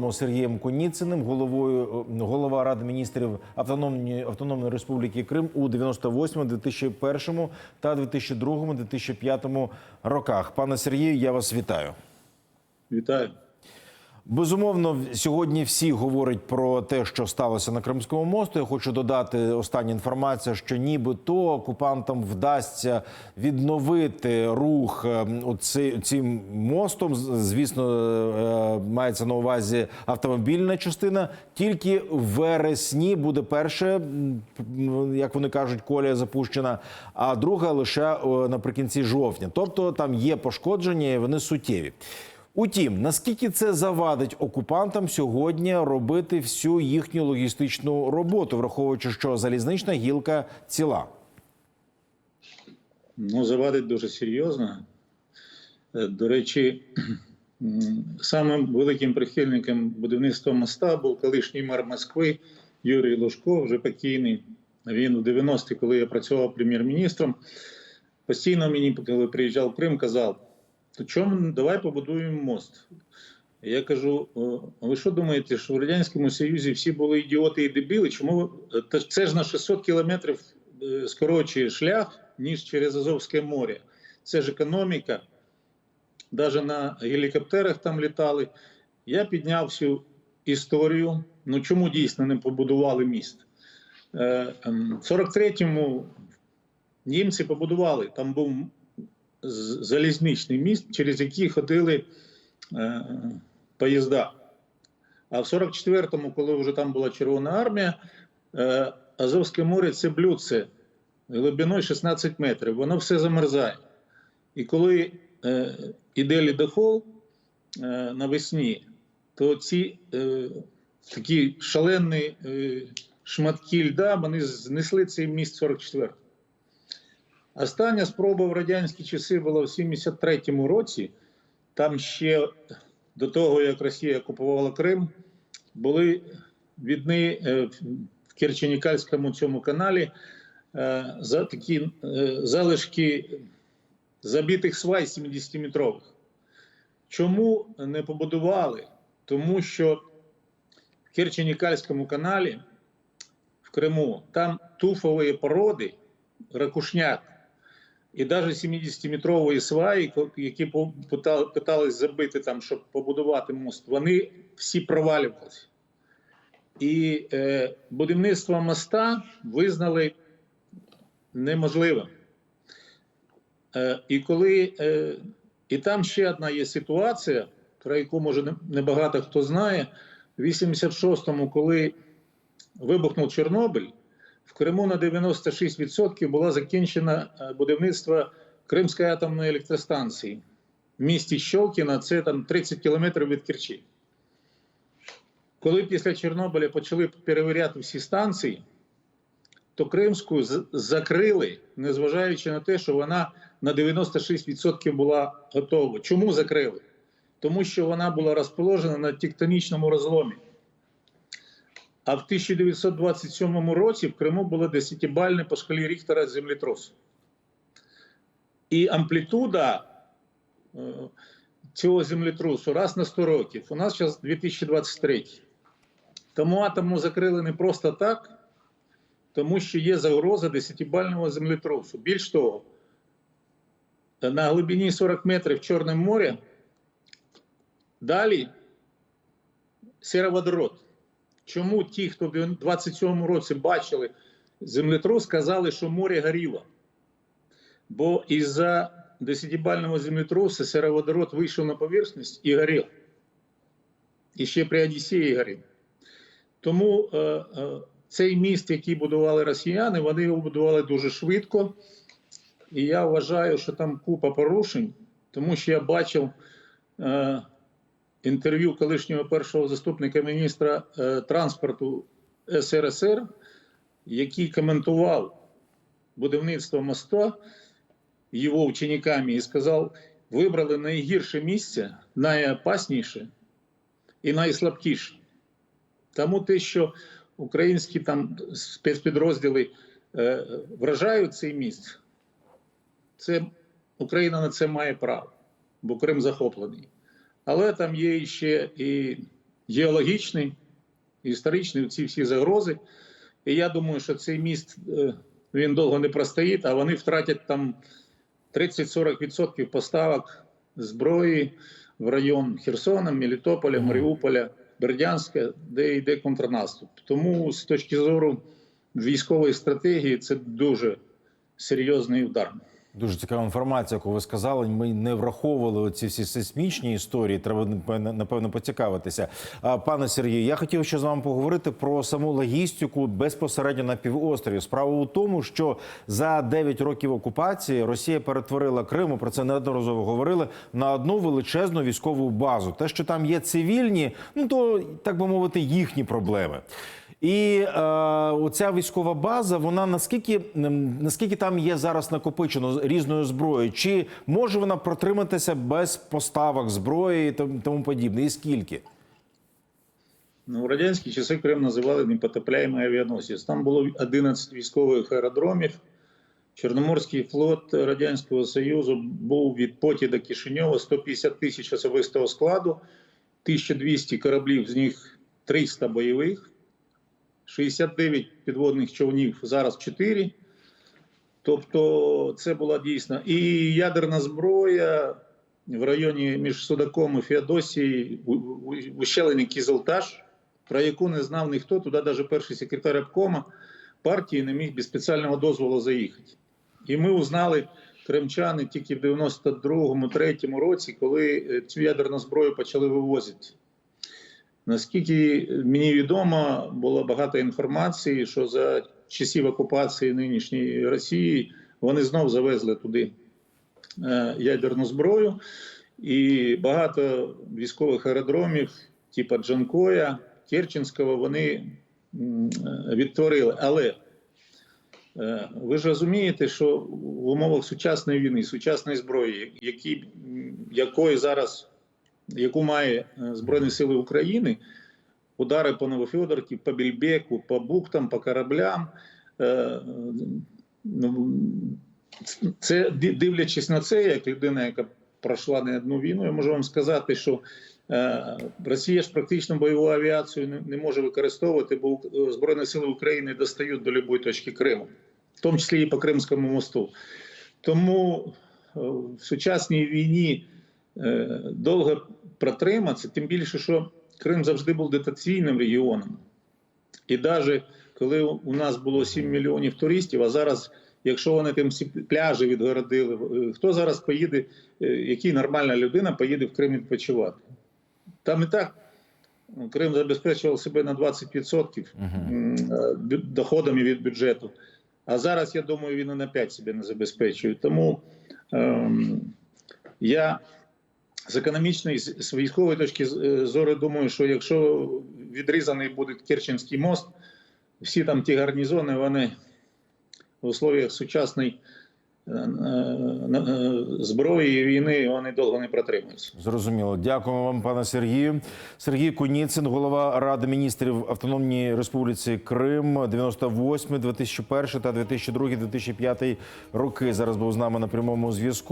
прокурором Сергієм Куніциним, головою е, голова Ради міністрів Автономної Автономної Республіки Крим у 98, 2001 та 2002, 2005 роках. Пане Сергію, я вас вітаю. Вітаю. Безумовно, сьогодні всі говорять про те, що сталося на Кримському мосту. Я хочу додати останню інформацію, що нібито окупантам вдасться відновити рух е, цим мостом. Звісно, е, мається на увазі автомобільна частина. Тільки в вересні буде перше, як вони кажуть, колія запущена, а друга лише е, наприкінці жовтня. Тобто там є пошкодження, і вони суттєві. Утім, наскільки це завадить окупантам сьогодні робити всю їхню логістичну роботу, враховуючи, що залізнична гілка ціла? Ну, завадить дуже серйозно. Е, До речі, самим великим прихильником будівництва моста був колишній мер Москви Юрій Лужко, вже покійний. Він у 90-ті, коли я працював прем'єр-міністром, постійно мені, коли приїжджав в Крим, казав: то чому давай побудуємо мост? Я кажу: ви що думаєте, що в Радянському Союзі всі були ідіоти і дебіли? Чому це ж на 600 кілометрів е, скорочує шлях, ніж через Азовське море. Це ж економіка. Навіть на гелікоптерах там літали. Я підняв всю історію. Ну чому дійсно не побудували міст? Ем, В 43-му німці побудували. Там був залізничний міст, через який ходили е, поїзда. А в 44-му, коли вже там була Червона армія, е, Азовське море це блюдце глибиною 16 метрів, воно все замерзає. І коли е, іде лідохол е, навесні, то ці е, такі шалені е, шматки льда вони знесли цей міст 44 Остання спроба в радянські часи була в 73-му році. Там ще до того, як Росія окупувала Крим, були відни е, в Керченікальському цьому каналі е, за такі е, залишки забитих свай 70-метрових. Чому не побудували? Тому що в Керченікальському каналі в Криму там туфові породи, ракушняк, і навіть 70-метрові сваї, які питались забити там, щоб побудувати мост, вони всі провалювалися. І е, будівництво моста визнали неможливим. Е, і коли е, і там ще одна є ситуація, про яку може не- небагато хто знає. В 86-му, коли вибухнув Чорнобиль, в Криму на 96% було закінчено е, будівництво Кримської атомної електростанції. В місті Щолкіна це там 30 кілометрів від Керчі. Коли після Чорнобиля почали перевіряти всі станції, то Кримську закрили, незважаючи на те, що вона на 96% була готова. Чому закрили? Тому що вона була розположена на тектонічному розломі. А в 1927 році в Криму було 10-бальне по шкалі Ріхтера землетрус. І амплітуда е, цього землетрусу раз на 100 років. У нас зараз 2023. Тому атому закрили не просто так, тому що є загроза 10-бального землетрусу. Більш того, на глибині 40 метрів Чорне море далі сіроводород. Чому ті, хто в 27-му році бачили землетрус, сказали, що море горіло? Бо із-за 10-бального землетрусу сіроводород вийшов на поверхність і горів. І ще при Одіссеї горів. Тому е, е, цей міст, який будували росіяни, вони його будували дуже швидко. І я вважаю, що там купа порушень, тому що я бачив е, інтерв'ю колишнього першого заступника міністра е, транспорту СРСР, який коментував будівництво моста його учениками і сказав: вибрали найгірше місце, найопасніше і найслабкіше. Тому те, що українські там спецпідрозділи е, вражають цей міст, це Україна на це має право, бо Крим захоплений. Але там є ще і геологічний, історичний, ці всі загрози. І я думаю, що цей міст е, він довго не простоїть, а вони втратять там 30-40% поставок зброї в район Херсона, Мелітополя, Маріуполя, Бердянська, де йде контрнаступ. Тому з точки зору військової стратегії це дуже серйозний удар. Дуже цікава інформація, яку ви сказали. Ми не враховували ці всі сейсмічні історії. Треба напевно- поцікавитися. Пане Сергію, я хотів ще з вами поговорити про саму логістику безпосередньо на півострові. Справа у тому, що за 9 років окупації Росія перетворила Крим, про це неодноразово говорили, на одну величезну військову базу. Те, що там є цивільні, ну то так би мовити, їхні проблеми. І е, оця військова база, вона наскільки наскільки там є зараз накопичено різної зброї? Чи може вона протриматися без поставок зброї і тому подібне? І скільки? Ну, в радянські часи Крим називали непотопляємий авіаносець. Там було 11 військових аеродромів. Чорноморський флот Радянського Союзу був від Поті до Кишиньова 150 тисяч особистого складу, 1200 кораблів, з них 300 бойових, 69 підводних човнів, зараз 4. Тобто це була дійсно і ядерна зброя в районі між Судаком і Феодосією, в ущелині Кізелташ, про яку не знав ніхто, туди навіть перший секретар обкома партії не міг без спеціального дозволу заїхати. І ми узнали кримчани тільки в 92-му-3 році, коли е, цю ядерну зброю почали вивозити. Наскільки мені відомо, було багато інформації, що за часів окупації нинішньої Росії вони знов завезли туди е, ядерну зброю, і багато військових аеродромів, типу Джанкоя, Керченського, вони е, відтворили. Але е, ви ж розумієте, що в умовах сучасної війни, сучасної зброї, які, якої зараз, яку має е, Збройні Сили України, удари по Новофьодорці, по Більбеку, по бухтам, по кораблям. е, ну, це дивлячись на це, як людина, яка пройшла не одну війну, я можу вам сказати, що е, Росія ж практично бойову авіацію не, може використовувати, бо Збройні сили України достають до будь-якої точки Криму, в тому числі і по Кримському мосту. Тому в сучасній війні довго протриматися, тим більше, що Крим завжди був дотаційним регіоном. І навіть коли у нас було 7 мільйонів туристів, а зараз, якщо вони тим всі пляжі відгородили, е, хто зараз поїде, е, який нормальна людина поїде в Крим відпочивати? Там і так ну, Крим забезпечував себе на 20% м, е, доходами від бюджету. А зараз, я думаю, він і на 5 себе не забезпечує. Тому ем, я з економічної, з військової точки е, зору думаю, що якщо відрізаний буде Керченський мост, всі там ті гарнізони, вони в условиях сучасної е, е, зброї і війни вони довго не протримуються. Зрозуміло. Дякуємо вам, пане Сергію. Сергій Куніцин, голова Ради міністрів Автономній Республіці Крим, 98, 2001 та 2002, 2005 роки. Зараз був з нами на прямому зв'язку.